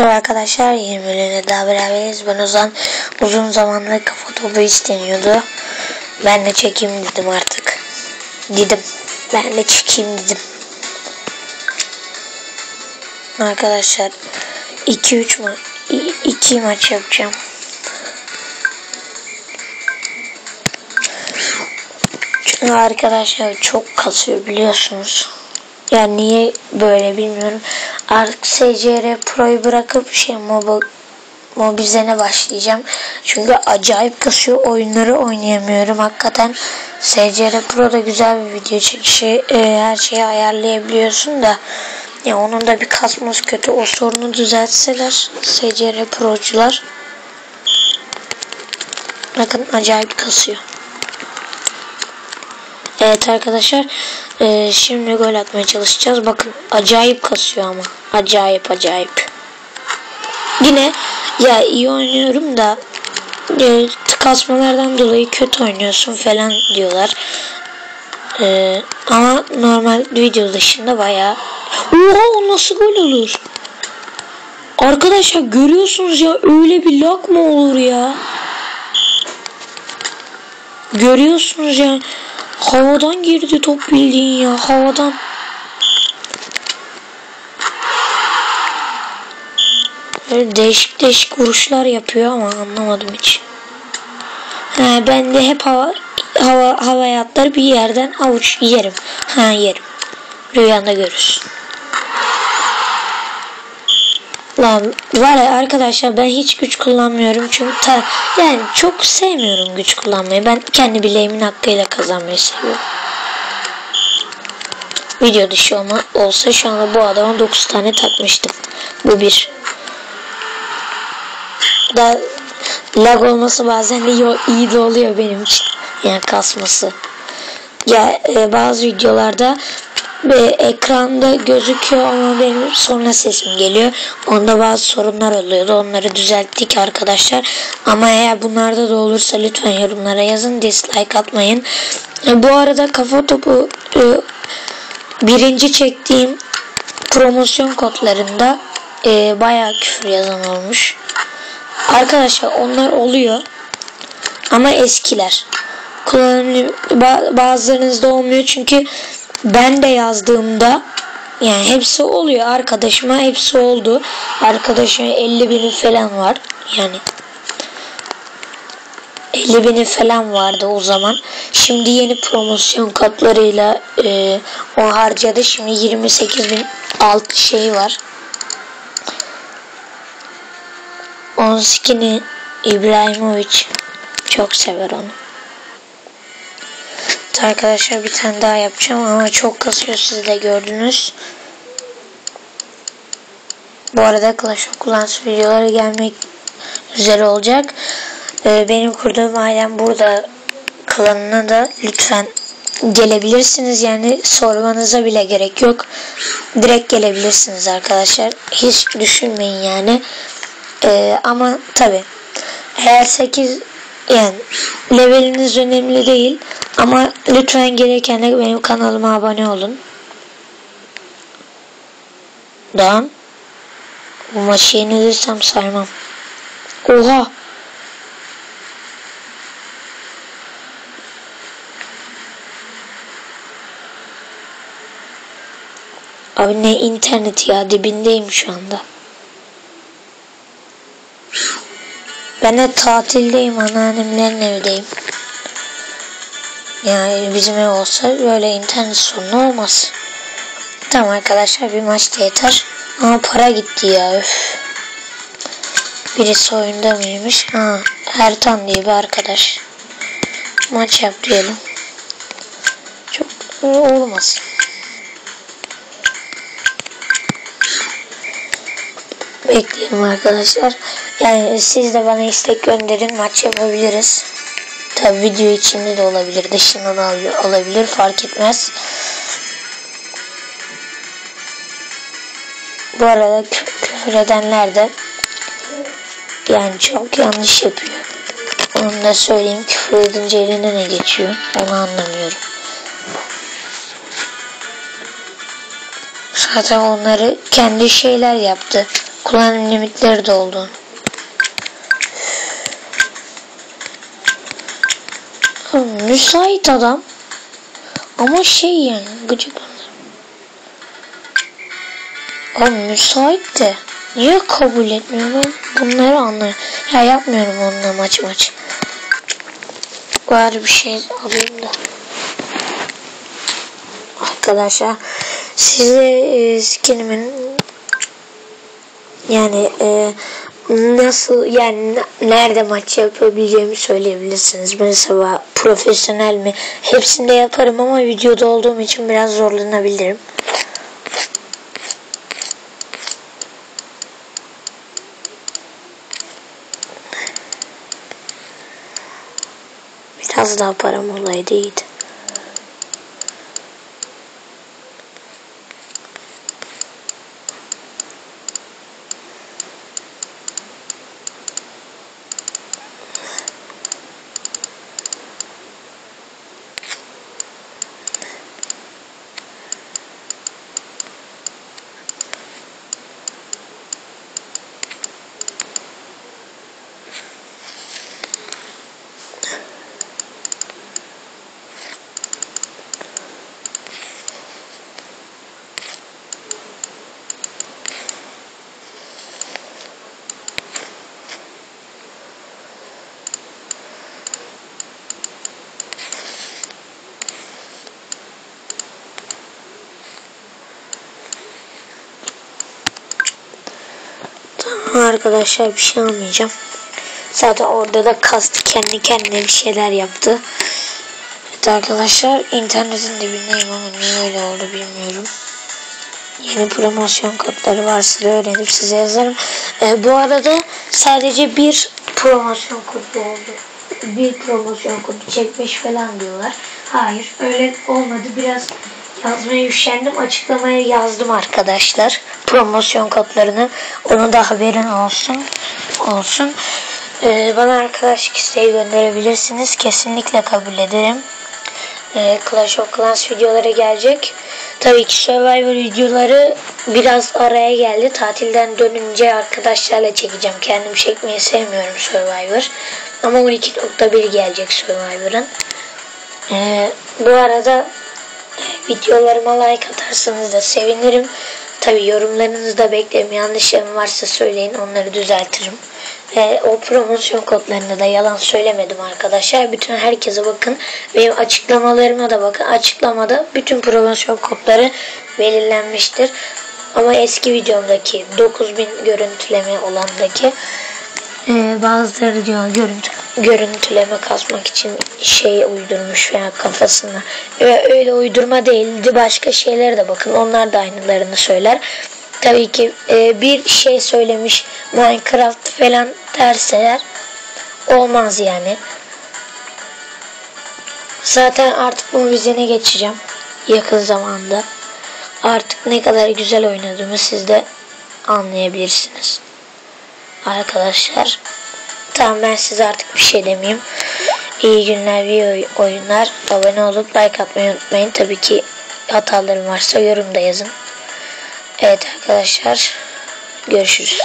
Merhaba arkadaşlar yeni bölümde daha beraberiz. Ben Ozan uzun zamandır kafa topu isteniyordu. Ben de çekeyim dedim artık. Dedim. Ben de çekeyim dedim. Arkadaşlar 2-3 ma 2 maç yapacağım. Çünkü arkadaşlar çok kasıyor biliyorsunuz. Yani niye böyle bilmiyorum. Artık SCR Pro'yu bırakıp şey Mobi Mobizen'e başlayacağım. Çünkü acayip kasıyor. Oyunları oynayamıyorum. Hakikaten SCR Pro'da güzel bir video çekişi. E, her şeyi ayarlayabiliyorsun da. Ya onun da bir kasması kötü. O sorunu düzeltseler SCR Pro'cular. Bakın acayip kasıyor. Evet arkadaşlar e, şimdi gol atmaya çalışacağız. Bakın acayip kasıyor ama. Acayip acayip. Yine ya iyi oynuyorum da e, kasmalardan dolayı kötü oynuyorsun falan diyorlar. E, ama normal video dışında bayağı Oha o nasıl gol olur? Arkadaşlar görüyorsunuz ya öyle bir lag mı olur ya? Görüyorsunuz ya. Havadan girdi top bildiğin ya havadan. Böyle değişik değişik vuruşlar yapıyor ama anlamadım hiç. Ha, ben de hep hava hava havaya atlar bir yerden avuç yerim. Ha yerim. Rüyanda görürsün. Lan var ya arkadaşlar ben hiç güç kullanmıyorum çünkü ta, yani çok sevmiyorum güç kullanmayı. Ben kendi bileğimin hakkıyla kazanmayı seviyorum. Video dışı olma, olsa şu anda bu adama 9 tane takmıştım. Bu bir. Da lag olması bazen de iyi, iyi de oluyor benim için. Yani kasması. Ya e, bazı videolarda ve ekranda gözüküyor ama benim sonra sesim geliyor. Onda bazı sorunlar oluyordu. Onları düzelttik arkadaşlar. Ama eğer bunlarda da olursa lütfen yorumlara yazın. Dislike atmayın. E, bu arada kafa topu e, birinci çektiğim promosyon kodlarında e, bayağı küfür yazan olmuş. Arkadaşlar onlar oluyor. Ama eskiler. Kullanım bazılarınızda olmuyor çünkü ben de yazdığımda yani hepsi oluyor arkadaşıma hepsi oldu. Arkadaşım 50 bini falan var. Yani 50 bini falan vardı o zaman. Şimdi yeni promosyon katlarıyla e, o harcadı. Şimdi 28 bin alt şey var. 12'ni İbrahimovic çok sever onu arkadaşlar bir tane daha yapacağım ama çok kasıyor siz de gördünüz. Bu arada Clash of Clans videoları gelmek üzere olacak. Ee, benim kurduğum ailem burada klanına da lütfen gelebilirsiniz. Yani sormanıza bile gerek yok. Direkt gelebilirsiniz arkadaşlar. Hiç düşünmeyin yani. Ee, ama tabi eğer 8 yani leveliniz önemli değil. Ama lütfen gereken de benim kanalıma abone olun. Dan. Bu maçı yenilirsem saymam. Oha. Abi ne internet ya dibindeyim şu anda. Ben de tatildeyim anneannemlerin evdeyim. Yani bizim ev olsa böyle internet sorunu olmaz. Tamam arkadaşlar bir maçta yeter. Ama para gitti ya öf. Birisi oyunda mıymış? Ha, Ertan diye bir arkadaş. Maç yap diyelim. Çok olmaz. Bekleyelim arkadaşlar. Yani siz de bana istek gönderin maç yapabiliriz. Tabi video içinde de olabilir, dışında da olabilir fark etmez. Bu arada küfür edenler de yani çok yanlış yapıyor. Onu da söyleyeyim küfür edince eline ne geçiyor onu anlamıyorum. Zaten onları kendi şeyler yaptı. Kullanım limitleri doldu. Müsait adam. Ama şey yani gıcık Abi müsait de niye kabul etmiyor ben bunları anlıyorum. Ya yapmıyorum onunla maç maç. Bari bir şey alayım da. Arkadaşlar size e, skinimin yani e, nasıl yani nerede maç yapabileceğimi söyleyebilirsiniz. Mesela profesyonel mi? Hepsinde yaparım ama videoda olduğum için biraz zorlanabilirim. Biraz daha param olaydı iyiydi. Arkadaşlar bir şey almayacağım. Zaten orada da kastı kendi kendine bir şeyler yaptı. Evet arkadaşlar internetin dibindeyim ama niye öyle oldu bilmiyorum. Yeni promosyon kodları varsa da öğrenip size yazarım. Ee, bu arada sadece bir promosyon kodu oldu. Bir promosyon kodu çekmiş falan diyorlar. Hayır öyle olmadı. Biraz yazmaya üşendim. Açıklamaya yazdım arkadaşlar. Promosyon kodlarını. Onu da haberin olsun. Olsun. Ee, bana arkadaşlık isteği gönderebilirsiniz. Kesinlikle kabul ederim. Ee, Clash of Clans videoları gelecek. Tabii ki Survivor videoları biraz araya geldi. Tatilden dönünce arkadaşlarla çekeceğim. Kendim çekmeyi sevmiyorum Survivor. Ama 12.1 gelecek Survivor'ın. Ee, bu arada videolarıma like atarsanız da sevinirim. Tabi yorumlarınızı da beklerim. Yanlışlarım varsa söyleyin onları düzeltirim. Ve o promosyon kodlarında da yalan söylemedim arkadaşlar. Bütün herkese bakın. Benim açıklamalarıma da bakın. Açıklamada bütün promosyon kodları belirlenmiştir. Ama eski videomdaki 9000 görüntüleme olandaki e, bazıları diyor görüntü, görüntüleme kasmak için şey uydurmuş veya kafasına. Ve öyle uydurma değildi. Başka şeylere de bakın. Onlar da aynılarını söyler. Tabii ki e, bir şey söylemiş Minecraft falan derseler olmaz yani. Zaten artık bu vizene geçeceğim. Yakın zamanda. Artık ne kadar güzel oynadığımı siz de anlayabilirsiniz. Arkadaşlar. Tamam ben size artık bir şey demeyeyim. İyi günler, iyi oyunlar. Abone olup like atmayı unutmayın. Tabii ki hatalarım varsa yorumda yazın. Evet arkadaşlar. Görüşürüz.